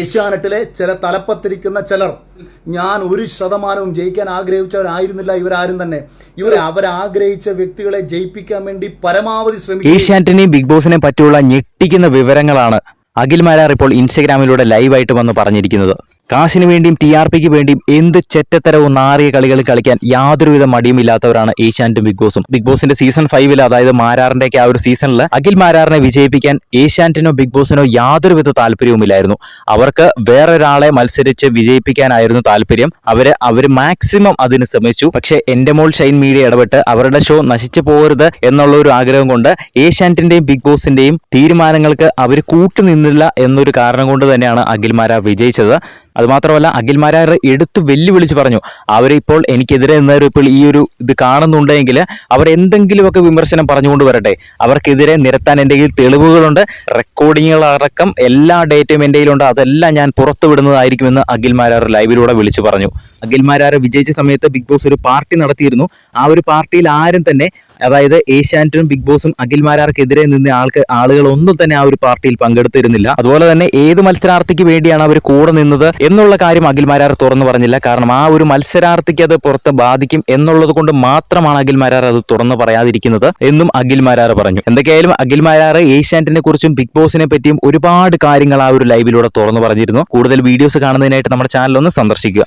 ഏഷ്യാനെറ്റിലെ ചില തലപ്പത്തിരിക്കുന്ന ചിലർ ഞാൻ ഒരു ശതമാനവും ജയിക്കാൻ ആഗ്രഹിച്ചവരായിരുന്നില്ല ഇവരാരും തന്നെ. ഇവർ അവരാഗ്രഹിച്ച വ്യക്തികളെ ജയിപ്പിക്കാൻ വേണ്ടി പരമാവധി ശ്രമിക്കും ഏഷ്യാനെറ്റിനെയും ബിഗ് ബോസിനെ പറ്റിയുള്ള ഞെട്ടിക്കുന്ന വിവരങ്ങളാണ് അഖിൽ മാരാർ ഇപ്പോൾ ഇൻസ്റ്റഗ്രാമിലൂടെ ലൈവായിട്ട് വന്ന് പറഞ്ഞിരിക്കുന്നത്. കാശിന് വേണ്ടിയും ടി ആർ പിക്ക് വേണ്ടിയും എന്ത് ചെറ്റത്തരവും നാറിയ കളികൾ കളിക്കാൻ യാതൊരുവിധ മടിയുമില്ലാത്തവരാണ് ഏഷ്യാനെറ്റും ബിഗ് ബോസും. ബിഗ് ബോസിന്റെ സീസൺ ഫൈവിൽ അതായത് മാരാറിന്റെ ആ ഒരു സീസണിൽ അഖിൽ മാരാറിനെ വിജയിപ്പിക്കാൻ ഏഷ്യാനെറ്റിനോ ബിഗ് ബോസിനോ യാതൊരുവിധ താല്പര്യവുമില്ലായിരുന്നു. അവർക്ക് വേറൊരാളെ മത്സരിച്ച് വിജയിപ്പിക്കാനായിരുന്നു താല്പര്യം. അവർ അവർ മാക്സിമം അതിന് ശ്രമിച്ചു. പക്ഷേ എന്റെ മോൾ ഷൈൻ മീഡിയ ഇടപെട്ട് അവരുടെ ഷോ നശിച്ചു പോകരുത് എന്നുള്ള ഒരു ആഗ്രഹം കൊണ്ട് ഏഷ്യാനെറ്റിന്റെയും ബിഗ് ബോസിന്റെയും തീരുമാനങ്ങൾക്ക് അവർ കൂട്ടുനിന്നില്ല എന്നൊരു കാരണം കൊണ്ട് തന്നെയാണ് അഖിൽ മാരാർ വിജയിച്ചത്. അതുമാത്രമല്ല അഖിൽ മാരാർ എടുത്ത് വെല്ലുവിളിച്ച് പറഞ്ഞു അവരിപ്പോൾ എനിക്കെതിരെ ഇപ്പോൾ ഈ ഒരു ഇത് കാണുന്നുണ്ടെങ്കിൽ അവർ എന്തെങ്കിലുമൊക്കെ വിമർശനം പറഞ്ഞുകൊണ്ട് വരട്ടെ. അവർക്കെതിരെ നിരത്താൻ എന്റെ കയ്യിൽ തെളിവുകളുണ്ട്. റെക്കോർഡിങ്ങുകളടക്കം എല്ലാ ഡേറ്റയും എന്റെ കയ്യിലുണ്ട്. അതെല്ലാം ഞാൻ പുറത്തുവിടുന്നതായിരിക്കുമെന്ന് അഖിൽമാരാർ അഖിൽ മാരാർ ലൈവിലൂടെ വിളിച്ചു പറഞ്ഞു. അഖിൽ മാരാർ വിജയിച്ച സമയത്ത് ബിഗ് ബോസ് ഒരു പാർട്ടി നടത്തിയിരുന്നു. ആ ഒരു പാർട്ടിയിൽ ആരും തന്നെ അതായത് ഏഷ്യാനെറ്റും ബിഗ് ബോസും അഖിൽ മാരാർക്കെതിരെ നിന്ന് ആൾക്ക് ആളുകൾ ഒന്നും തന്നെ ആ ഒരു പാർട്ടിയിൽ പങ്കെടുത്തിരുന്നില്ല. അതുപോലെ തന്നെ ഏത് മത്സരാർത്ഥിക്ക് വേണ്ടിയാണ് അവർ കൂടെ നിന്നത് എന്നുള്ള കാര്യം അഖിൽമാരാർ തുറന്നു പറഞ്ഞില്ല. കാരണം ആ ഒരു മത്സരാർത്ഥിക്ക് അത് പുറത്ത് ബാധിക്കും എന്നുള്ളത് കൊണ്ട് മാത്രമാണ് അഖിൽമാരാർ അത് തുറന്നു പറയാതിരിക്കുന്നത് എന്നും അഖിൽമാരാർ പറഞ്ഞു. എന്തൊക്കെയായാലും അഖിൽമാരാർ ഏഷ്യാനെറ്റിനെ കുറിച്ചും ബിഗ് ബോസിനെ പറ്റിയും ഒരുപാട് കാര്യങ്ങൾ ആ ഒരു ലൈവിലൂടെ തുറന്നു പറഞ്ഞിരുന്നു. കൂടുതൽ വീഡിയോസ് കാണുന്നതിനായിട്ട് നമ്മുടെ ചാനൽ ഒന്ന് സന്ദർശിക്കുക.